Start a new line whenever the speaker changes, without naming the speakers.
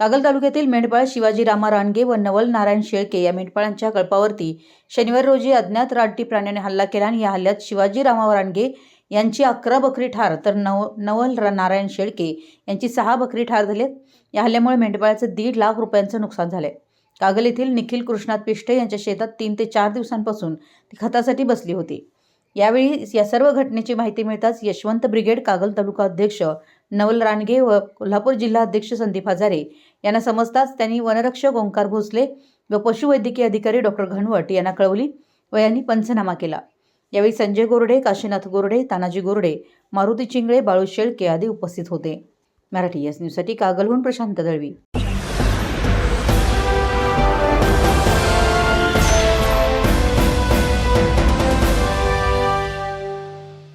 कागल तालुक्यातील मेंढपाळ शिवाजी रामा रानगे व नवल नारायण शेळके या मेंढपाळांच्या कळपावरती शनिवार रोजी अज्ञात रानटी प्राण्याने हल्ला केला आणि या हल्ल्यात शिवाजी रामा रानगे यांची अकरा बकरी ठार तर नव नवल नारायण शेळके यांची सहा बकरी ठार झालेत. या हल्ल्यामुळे मेंढपाळाचं दीड लाख रुपयांचं नुकसान झालंय कागल येथील निखिल कृष्णात पिष्टे यांच्या शेतात तीन ते चार दिवसांपासून ती खतासाठी बसली होती. यावेळी या सर्व घटनेची माहिती मिळताच यशवंत ब्रिगेड कागल तालुका अध्यक्ष नवल रानगे व कोल्हापूर जिल्हा अध्यक्ष संदीप हजारे यांना समजताच त्यांनी वनरक्षक ओंकार भोसले व पशुवैद्यकीय अधिकारी डॉक्टर घनवट यांना कळवली व यांनी पंचनामा केला. यावेळी संजय गोरडे काशीनाथ गोरडे तानाजी गोरडे मारुती चिंगळे बाळू शेळके आदी उपस्थित होते. मराठी एस न्यूजसाठी कागलहून प्रशांत दळवी.